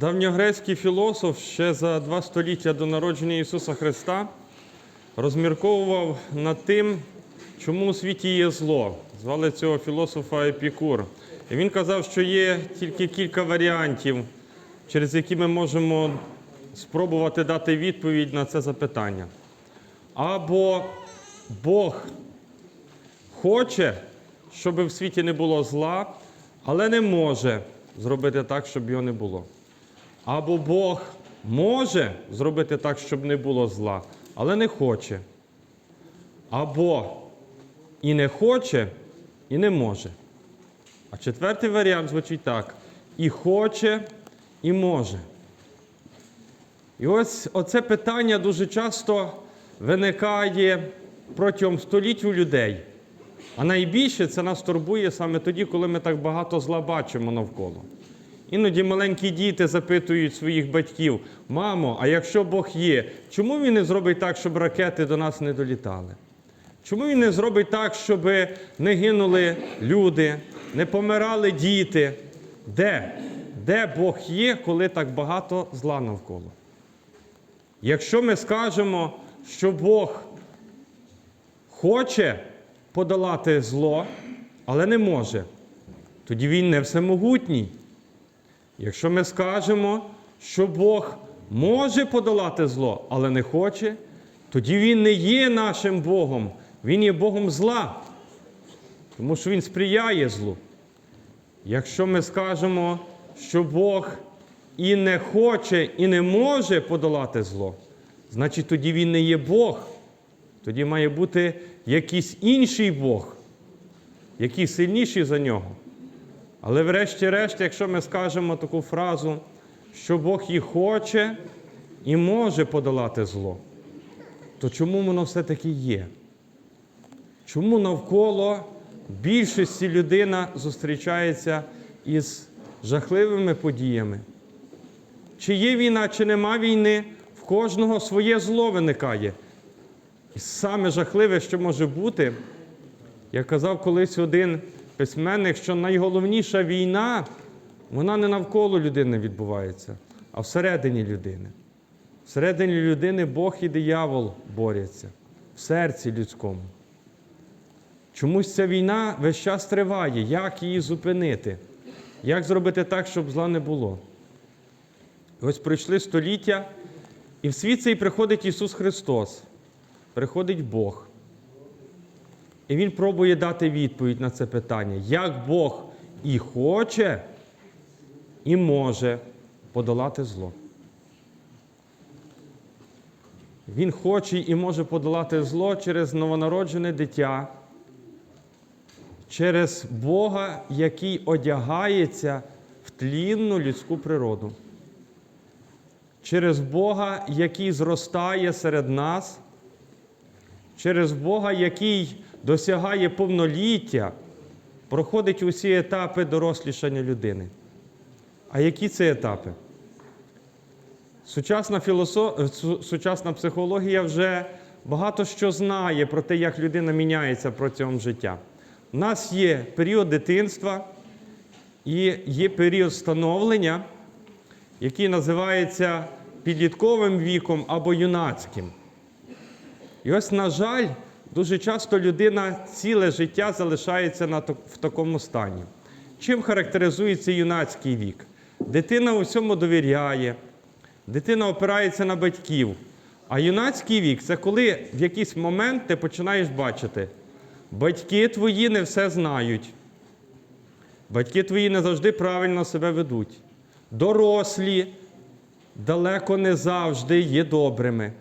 Давньогрецький філософ ще за два століття до народження Ісуса Христа розмірковував над тим, чому у світі є зло. Звали цього філософа Епікур. І він казав, що є тільки кілька варіантів, через які ми можемо спробувати дати відповідь на це запитання. Або Бог хоче, щоб в світі не було зла, але не може зробити так, щоб його не було. Або Бог може зробити так, щоб не було зла, але не хоче. Або і не хоче, і не може. А четвертий варіант звучить так: і хоче, і може. І ось оце питання дуже часто виникає протягом століть у людей. А найбільше це нас турбує саме тоді, коли ми так багато зла бачимо навколо. Іноді маленькі діти запитують своїх батьків: мамо, а якщо Бог є, чому він не зробить так, щоб ракети до нас не долітали? Чому він не зробить так, щоб не гинули люди, не помирали діти? Де? Де Бог є, коли так багато зла навколо? Якщо ми скажемо, що Бог хоче подолати зло, але не може, тоді він не всемогутній. Якщо ми скажемо, що Бог може подолати зло, але не хоче, тоді Він не є нашим Богом, Він є Богом зла, тому що Він сприяє злу. Якщо ми скажемо, що Бог і не хоче, і не може подолати зло, значить тоді Він не є Бог. Тоді має бути якийсь інший Бог, який сильніший за нього. Але врешті-решт, якщо ми скажемо таку фразу, що Бог і хоче, і може подолати зло, то чому воно все-таки є? Чому навколо більшості людина зустрічається із жахливими подіями? Чи є війна, чи нема війни, в кожного своє зло виникає. І саме жахливе, що може бути, як казав колись один письменник, що найголовніша війна, вона не навколо людини відбувається, а всередині людини. Всередині людини Бог і диявол борються в серці людському. Чомусь ця війна весь час триває. Як її зупинити? Як зробити так, щоб зла не було? Ось пройшли століття, і в світ цей приходить Ісус Христос, приходить Бог. І Він пробує дати відповідь на це питання, як Бог і хоче, і може подолати зло. Він хоче і може подолати зло через новонароджене дитя, через Бога, який одягається в тлінну людську природу, через Бога, який зростає серед нас, через Бога, який досягає повноліття, проходить усі етапи дорослішання людини. А які це етапи? Сучасна, філософ... Сучасна психологія вже багато що знає про те, як людина міняється протягом життя. У нас є період дитинства і є період становлення, який називається підлітковим віком або юнацьким. І ось, на жаль, дуже часто людина ціле життя залишається в такому стані. Чим характеризується юнацький вік? Дитина усьому довіряє, дитина опирається на батьків. А юнацький вік це коли в якийсь момент ти починаєш бачити, батьки твої не все знають, батьки твої не завжди правильно себе ведуть. Дорослі далеко не завжди є добрими.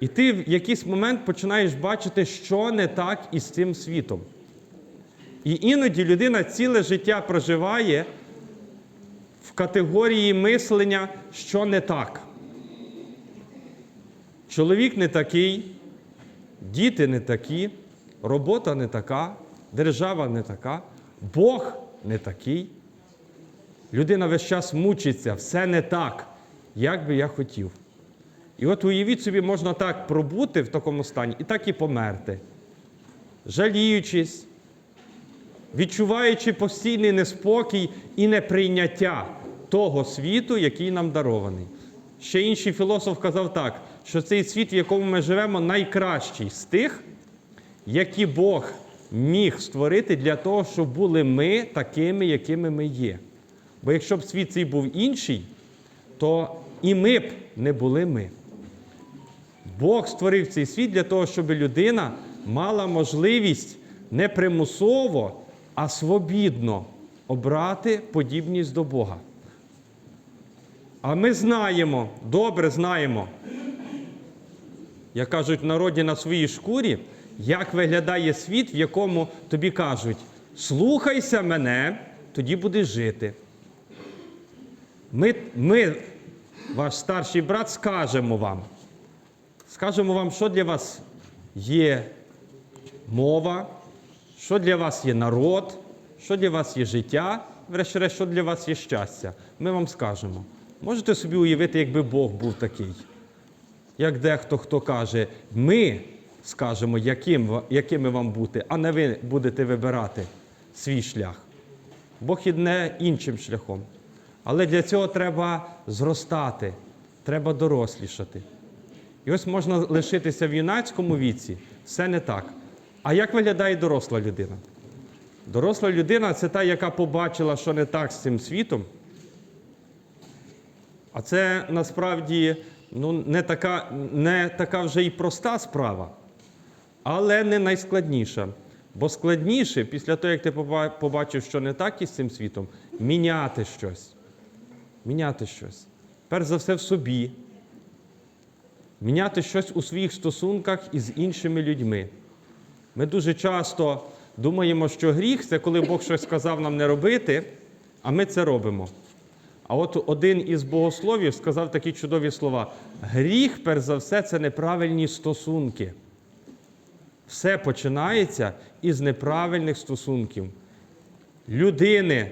І ти в якийсь момент починаєш бачити, що не так із цим світом. І іноді людина ціле життя проживає в категорії мислення, що не так. Чоловік не такий, діти не такі, робота не така, держава не така, Бог не такий. Людина весь час мучиться, все не так, як би я хотів. І от уявіть собі, можна так пробути в такому стані і так і померти, жаліючись, відчуваючи постійний неспокій і неприйняття того світу, який нам дарований. Ще інший філософ казав так, що цей світ, в якому ми живемо, найкращий з тих, які Бог міг створити для того, щоб були ми такими, якими ми є. Бо якщо б світ цей був інший, то і ми б не були ми. Бог створив цей світ для того, щоб людина мала можливість не примусово, а свобідно обрати подібність до Бога. А ми знаємо, добре знаємо, як кажуть в народі на своїй шкурі, як виглядає світ, в якому тобі кажуть: слухайся мене, тоді будеш жити. Ми, ми, ваш старший брат, скажемо вам. Скажемо вам, що для вас є мова, що для вас є народ, що для вас є життя, врешті-решт, що для вас є щастя. Ми вам скажемо. Можете собі уявити, якби Бог був такий. Як дехто хто каже, ми скажемо, яким, якими вам бути, а не ви будете вибирати свій шлях. Бог ідне іншим шляхом. Але для цього треба зростати, треба дорослішати. І ось можна лишитися в юнацькому віці, все не так. А як виглядає доросла людина? Доросла людина це та, яка побачила, що не так з цим світом. А це насправді ну, не, така, не така вже й проста справа, але не найскладніша. Бо складніше, після того, як ти побачив, що не так із цим світом, міняти щось. Міняти щось. Перш за все в собі, міняти щось у своїх стосунках із іншими людьми. Ми дуже часто думаємо, що гріх це коли Бог щось сказав нам не робити, а ми це робимо. А от один із богословів сказав такі чудові слова: гріх, перш за все, це неправильні стосунки. Все починається із неправильних стосунків людини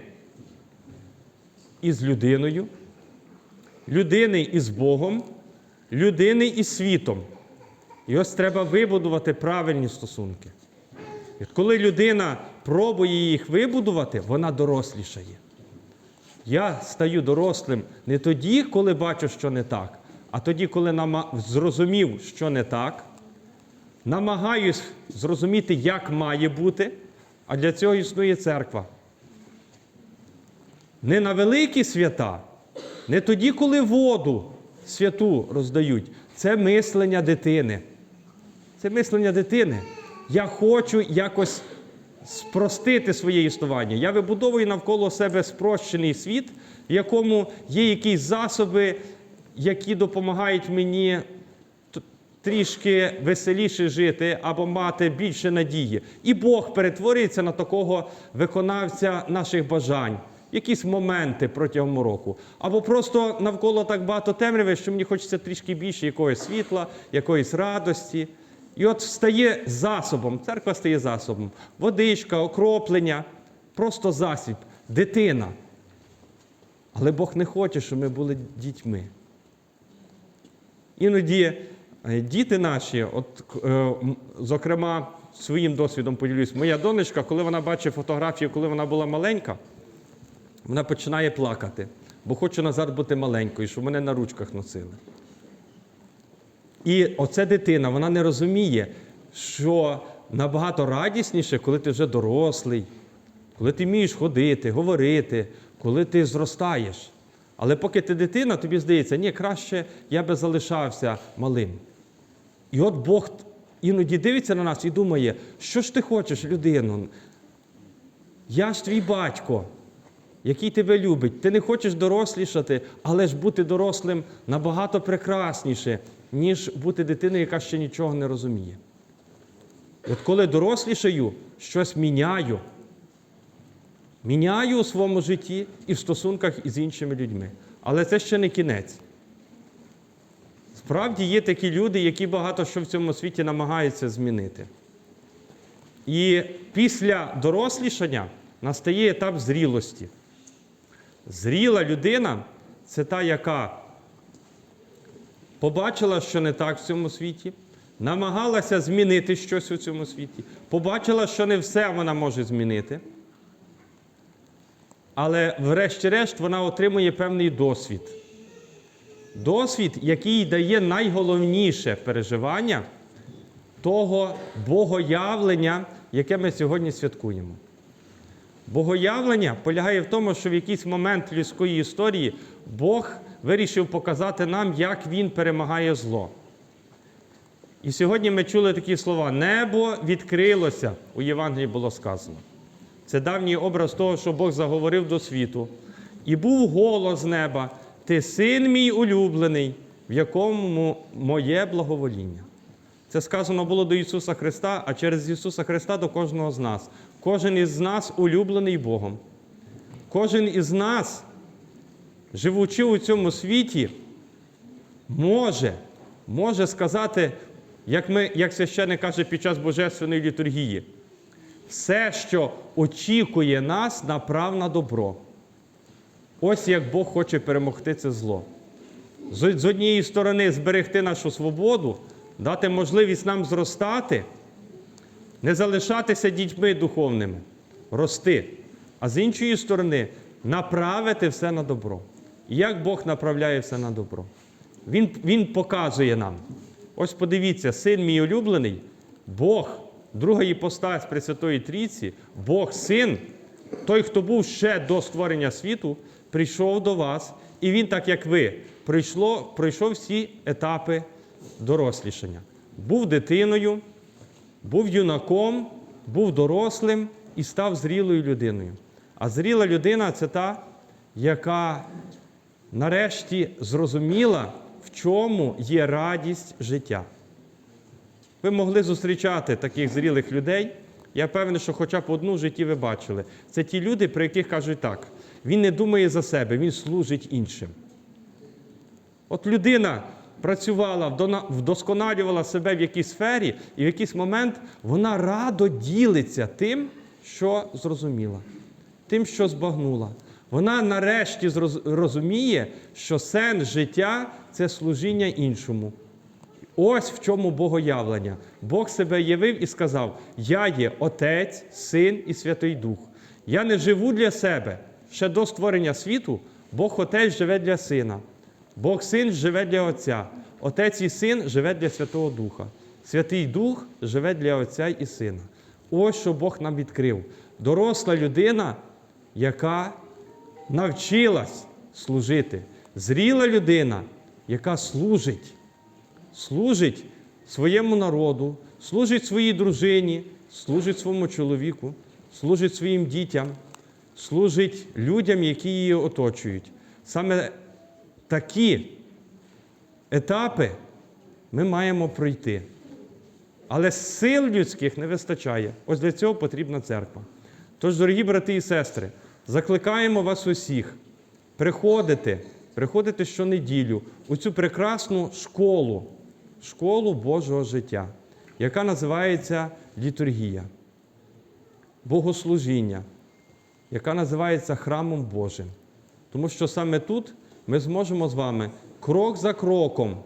із людиною, людини із Богом, людини із світом. І ось треба вибудувати правильні стосунки. І коли людина пробує їх вибудувати, вона дорослішає. Я стаю дорослим не тоді, коли бачу, що не так, а тоді, коли нама- зрозумів, що не так, намагаюсь зрозуміти, як має бути, а для цього існує церква. Не на великі свята, не тоді, коли воду святу роздають. Це мислення дитини. Це мислення дитини. Я хочу якось спростити своє існування. Я вибудовую навколо себе спрощений світ, в якому є якісь засоби, які допомагають мені трішки веселіше жити або мати більше надії. І Бог перетворюється на такого виконавця наших бажань. Якісь моменти протягом року. Або просто навколо так багато темряви, що мені хочеться трішки більше якогось світла, якоїсь радості. І от стає засобом, церква стає засобом. Водичка, окроплення, просто засіб, дитина. Але Бог не хоче, щоб ми були дітьми. Іноді е, діти наші, от, е, зокрема, своїм досвідом поділюсь, моя донечка, коли вона бачить фотографію, коли вона була маленька, вона починає плакати, бо хоче назад бути маленькою, щоб мене на ручках носили. І оце дитина, вона не розуміє, що набагато радісніше, коли ти вже дорослий, коли ти вмієш ходити, говорити, коли ти зростаєш. Але поки ти дитина, тобі здається, ні, краще я би залишався малим. І от Бог іноді дивиться на нас і думає, що ж ти хочеш, людину? Я ж твій батько, який тебе любить. Ти не хочеш дорослішати, але ж бути дорослим набагато прекрасніше, ніж бути дитиною, яка ще нічого не розуміє. От коли дорослішаю, щось міняю. Міняю у своєму житті і в стосунках із іншими людьми. Але це ще не кінець. Справді є такі люди, які багато що в цьому світі намагаються змінити. І після дорослішання настає етап зрілості. Зріла людина це та, яка побачила, що не так в цьому світі, намагалася змінити щось у цьому світі, побачила, що не все вона може змінити. але врешті-решт вона отримує певний досвід. Досвід, який дає найголовніше переживання того богоявлення, яке ми сьогодні святкуємо. Богоявлення полягає в тому, що в якийсь момент людської історії Бог вирішив показати нам, як Він перемагає зло. І сьогодні ми чули такі слова: небо відкрилося, у Євангелії було сказано. Це давній образ того, що Бог заговорив до світу. І був голос неба: Ти син мій улюблений, в якому моє благовоління. Це сказано було до Ісуса Христа, а через Ісуса Христа до кожного з нас. Кожен із нас улюблений Богом. Кожен із нас, живучи у цьому світі, може, може сказати, як, ми, як священник каже під час Божественної літургії, все, що очікує нас, направ на добро. Ось як Бог хоче перемогти це зло. З однієї сторони, зберегти нашу свободу, дати можливість нам зростати, не залишатися дітьми духовними, рости. А з іншої сторони, направити все на добро. І як Бог направляє все на добро? Він, він показує нам. Ось подивіться, син мій улюблений, Бог, друга іпостась Пресвятої Трійці, Бог син, той, хто був ще до створення світу, прийшов до вас, і він, так як ви, пройшло, пройшов всі етапи дорослішання. Був дитиною, був юнаком, був дорослим і став зрілою людиною. А зріла людина це та, яка нарешті зрозуміла, в чому є радість життя. Ви могли зустрічати таких зрілих людей. Я певний, що хоча б одну в житті ви бачили. Це ті люди, про яких кажуть так: він не думає за себе, він служить іншим. От людина працювала, вдосконалювала себе в якійсь сфері, і в якийсь момент вона радо ділиться тим, що зрозуміла, тим, що збагнула. Вона нарешті розуміє, що сенс життя це служіння іншому. Ось в чому богоявлення. Бог себе явив і сказав: Я є Отець, Син і Святий Дух. Я не живу для себе. Ще до створення світу Бог Отець живе для Сина. Бог Син живе для Отця. Отець і Син живе для Святого Духа. Святий Дух живе для Отця і Сина. Ось що Бог нам відкрив. Доросла людина, яка навчилась служити. Зріла людина, яка служить служить своєму народу, служить своїй дружині, служить своєму чоловіку, служить своїм дітям, служить людям, які її оточують. Саме такі етапи ми маємо пройти. Але сил людських не вистачає. Ось для цього потрібна церква. Тож, дорогі брати і сестри, закликаємо вас усіх приходити, приходити щонеділю у цю прекрасну школу, школу Божого життя, яка називається літургія, богослужіння, яка називається храмом Божим. Тому що саме тут ми зможемо з вами крок за кроком,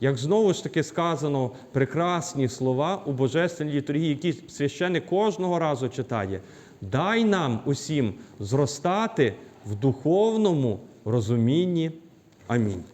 як знову ж таки сказано, прекрасні слова у Божественній літургії, які священник кожного разу читає. Дай нам усім зростати в духовному розумінні. Амінь.